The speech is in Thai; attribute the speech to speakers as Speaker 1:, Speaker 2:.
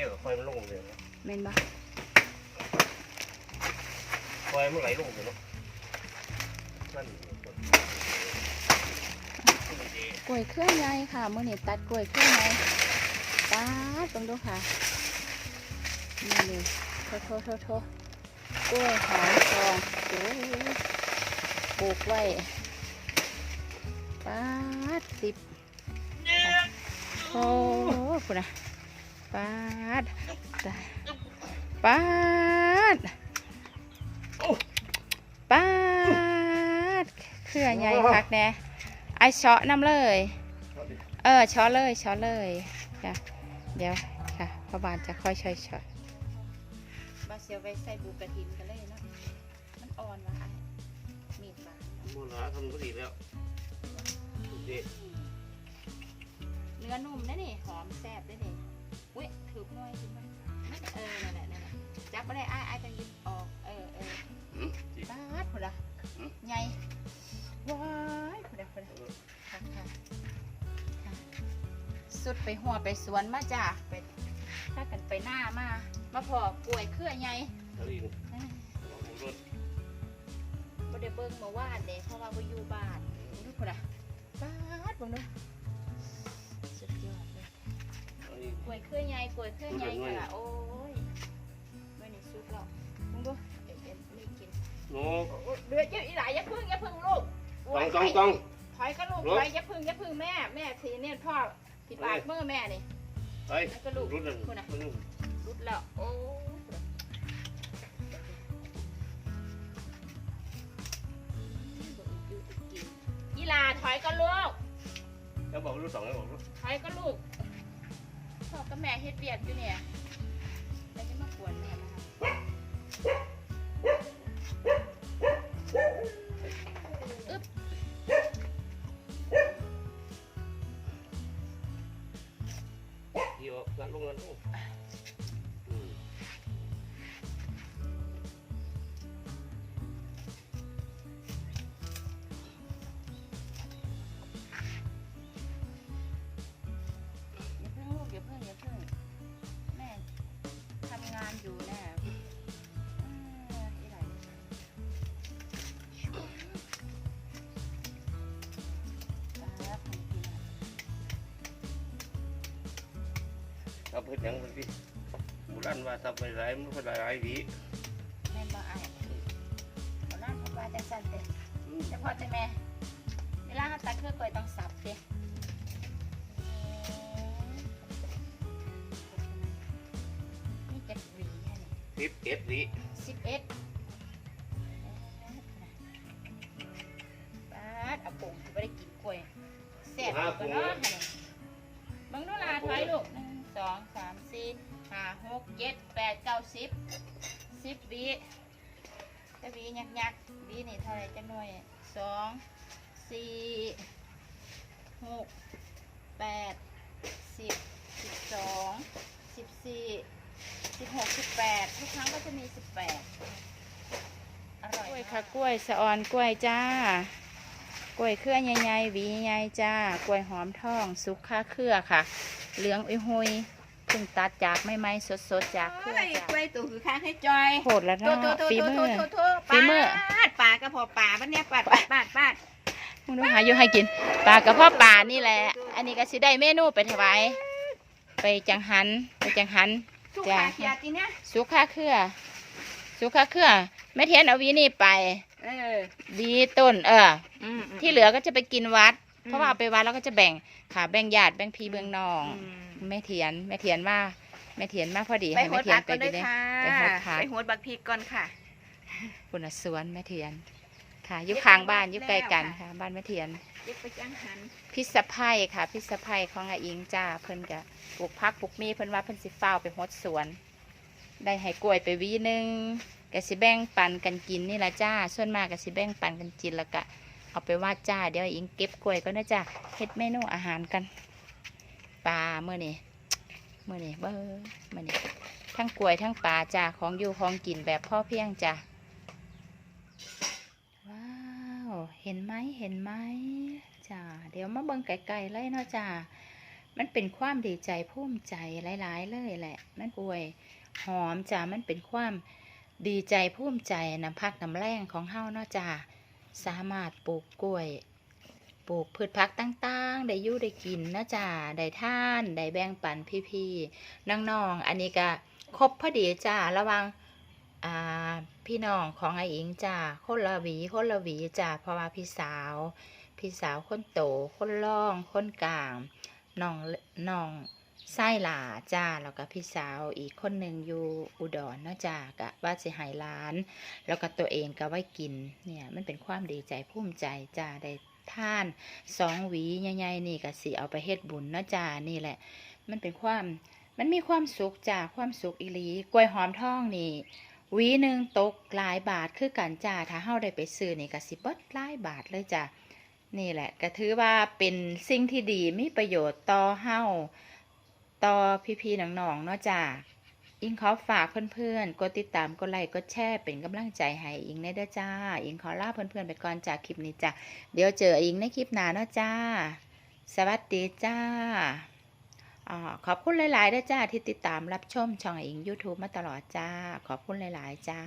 Speaker 1: รียกว่าไฟมันลงเลยนะ
Speaker 2: แม่นบ่
Speaker 1: ไฟมันไหลลงเลยเนาะนั่น
Speaker 2: กล้วยเครื่องใหญ่ค่ะมื้อนี้ตัดกล้วยเครื่องใหญ่ตัดตรงดูค่ะนี่เลยโทโทโทโทกล้วยหอมทองโอ้ยปลูกไว้ปัดสิบโอ้คุณนะ ปัดตายปัดปัดเครือใหญ่คักแน่ไอเชาะน้ำเลย เออช้อนเลยช้อนเลยจ้ะเดี๋ยวค่ะพ่อบานจะค่อยช่อยช้อนบาเซียวไปใส่บูกระถินกันเลยเนาะมันอ่อนว่ะไอ้มีดบาด
Speaker 1: โมลาทำก็ดีแล้วดี
Speaker 2: เนื้อนุ่มนะนี่หอมแซ่บด้วยนี่อุ้ย ถือหน่อยถือหน่อยเออนั่นแหละนั่นแหละจับไปได้ไอ้ไอ้จะยินออก เออเออ
Speaker 1: อืมดี
Speaker 2: บาดพุ่นละใหญ่ว้ายพุ่นละพุ่นละค่ะค่ะค่ะสุดไปหัวไปสวนมาจ้ะไปถ้ากันไปหน้ามา มาพอกล้วยเครือใหญ่
Speaker 1: แล้วดี
Speaker 2: เอ้ย
Speaker 1: รถ
Speaker 2: บ่ได้เบิ่งเมื่อวานเด้เพราะว่าบ่อยู่บ้านดูพุ่นน่ะบาดเบิ่งดู
Speaker 1: วดี
Speaker 2: กล้วยเครือใหญ่กล้วยเครือใหญ่ค่ะโอ้ยมื้อนี้สุดแล้วมึงดูเอ็นเอ็นนี่กิน
Speaker 1: โน้
Speaker 2: โอ้ยเดือดเยอะอีหลายอย่าพึ่งอย่าพึ่งลูก
Speaker 1: ต้องต้องต้อง
Speaker 2: ถอยก็ลูก
Speaker 1: ลูก
Speaker 2: ถอยอย่าพึ่งอย่าพึ่งแม่แม่ทีเนี่ยพ่อผิดบาดมือแม่นี่
Speaker 1: ไปรถนั่น
Speaker 2: รุดแล้วโอ้ยีหลาถอยก็ลูก
Speaker 1: แล้วบอกรถสองแล้วบอกรถ
Speaker 2: ใครก็ลูก ชอบกับแม่เฮ็ดเบียดอยู่เนี่ย อ
Speaker 1: ย่า
Speaker 2: เพิ่งอย่าเพิ่งแม่ทำงานอยู่แน่เอออีไหลแป๊บหนึ่งกินอะ
Speaker 1: เอาพื่อยังมันพี่บุรันว่าทำไปไรมันก็ไรดี
Speaker 2: แม่มาอายเอาน้ำเอาปลาจังสันเด้เฉพาะแม่ อ็ดวิ
Speaker 1: สิบเอ็ด
Speaker 2: บาดเอาปุ่งจะไม่ได้กินกล้วยแซ่บกว่าเนาะให้นี่เบังดูลาถอยลูกหนึ่งสองสามสี่ห้าหกเจ็ดแปดเก้าสิบสิบหวีจะหวียักยักๆหวีนี่เท่าไหรจะหน่วยสองสี่หกแปดสิบสิบสองสิบสี่สิบ หกสิบแปดทุกครั้งก็จะมีสิบแปดอร่อยกล้วยค่ะกล้วยสะออนกล้วยจ้า กล้วยเครือใหญ่ๆหวีใหญ่จ้า กล้วยหอมทอง สุกค่าเครือค่ะ เหลืองอุ้ยหุยเพิ่งตัดจากไม่ไม้สดๆจากเครือ
Speaker 3: โอ้ย
Speaker 2: จ้ะ
Speaker 3: กล้วยตัวคือข้างให้จอย
Speaker 2: โหดแล้ว
Speaker 3: ตัว
Speaker 2: เนาะ
Speaker 3: ตัวตัว
Speaker 2: ฝี
Speaker 3: ตัว
Speaker 2: มื
Speaker 3: ตัว
Speaker 2: อ
Speaker 3: ตัวตัว
Speaker 2: ฝีมือ
Speaker 3: ปาดปลากระเพาะปลาบ้านเนี้ยปาดปาดปาดปาดปาด
Speaker 2: มึงดูหาอยู่ให้กินปลากระเพาะปลานี่แหละ อันนี้ก็สิได้เมนูไปถวายไปจังหันไปจังหัน
Speaker 3: ทุก
Speaker 2: จ้ะ
Speaker 3: ขาเขียดทีเนี้ย
Speaker 2: สุขาเครือ สุขาเครือแม่เทียนเอาวีนี่ไป
Speaker 3: เออ
Speaker 2: วีต้น เออ
Speaker 3: อืม
Speaker 2: ที่เหลือก็จะไปกินวัด
Speaker 3: อืม
Speaker 2: เพราะว่าเอาไปวัดแล้วก็จะแบ่งค่ะแบ่งญาติแบ่งพี่แบ่งน้อง
Speaker 3: อืม
Speaker 2: แม่เทียนแม่เทียนมาแม่เทียนมาพอดี
Speaker 3: ไป
Speaker 2: ให้
Speaker 3: โห
Speaker 2: แม่
Speaker 3: ด
Speaker 2: เทีย
Speaker 3: ผั
Speaker 2: น
Speaker 3: ก
Speaker 2: ไป
Speaker 3: ก่อน
Speaker 2: ดู
Speaker 3: ด้วย
Speaker 2: เลย
Speaker 3: ค่ะ
Speaker 2: ไปโหดผัก
Speaker 3: ไปโหดบักพริกก่อนค่ะ
Speaker 2: คุณน่ะสวนแม่เทียน ค่ะอยู่ข้างบ้านอยู่ใกล้กัน
Speaker 3: แล้วค่ะ
Speaker 2: ค่ะ บ้านแม่เทียน
Speaker 3: เย็บไปจังหัน
Speaker 2: พิษสะไพยค่ะ พิษสะไพยของอาอิงจ้าเพิ่นก็ปลูกพักปลูกมีเพิ่นว่าเพิ่นสิฟ้าวไปฮดสวน ได้ให้กล้วยไปหวีหนึงก็สิแบ่งปันกันกินนี่ละจ้า ส่วนมากก็สิแบ่งปันกันกินแล้วก็เอาไปว่าจ้าเดี๋ยวอาอิงเก็บกล้วยก็นะจ้าเฮ็ดเมนูอาหารกันปลาเมื่อนี้เมื่อนี้เบ้อเมื่อนี้ทั้งกล้วยทั้งปลาจ้าของอยู่ของกินแบบพ่อเพียงจ้าว้าว เห็นไหมเห็นไหมจ้าเดี๋ยวมาเบิ่งไกลๆเลยเนาะจ้ามันเป็นความดีใจภูมิใจหลาย ๆ เลยแหละมันป่วยหอมจ้ามันเป็นความดีใจภูมิใจน้ำพักน้ำแรงของเฮาเนาะจ้าสามารถปลูกกล้วย ปลูกพืชผักต่างๆ ได้ยู่ได้กินนะจ้าได้ท่าน ได้แบ่งปันพี่ๆน้องๆ อันนี้ก็ครบพอดีจ้าระวัง อ่าพี่น้องของไอ้อิงจ้าคนละหวีคนละหวีจ้าเพราะว่าพี่สาว พี่สาวคนโตคนล่องคนกลางน้องน้องไส้หลาจ้าแล้วก็พี่สาวอีกคนหนึ่งอยู่อุดรเนาะจ้ากะว่าสิหายร้าน แล้วก็ตัวเองก็ไว้กินเนี่ยมันเป็นความดีใจภูมิใจจ้าได้ท่านสองหวีใหญ่ๆนี่ก็สิเอาไปเฮ็ดบุญเนาะจ้านี่แหละ มันเป็นความมันมีความสุขจ้าความสุขอีหลีกล้วยหอมทองนี่ วีหนึ่งตกหลายบาทคือกันจ้าถ้าเฮาได้ไปซื้อนี่ก็สิเบิดหลายบาทเลยจ้านี่แหละก็ถือว่าเป็นสิ่งที่ดีมีประโยชน์ต่อเฮาต่อพี่ๆน้องๆเนาะจ้าอิงขอฝากเพื่อนๆ กดติดตาม กดไลค์ กดแชร์ เป็นกำลังใจให้อิงในเด้อจ้า อิงขอลาเพื่อนๆ ไปก่อนจากคลิปนี้จ้าเดี๋ยวเจออิงในคลิปหน้าเนาะจ้า สวัสดีจ้า ขอบคุณหลายๆด้อจ้าที่ติดตามรับชมช่องอิง YouTube มาตลอดจ้า ขอบคุณหลาย ๆ จ้า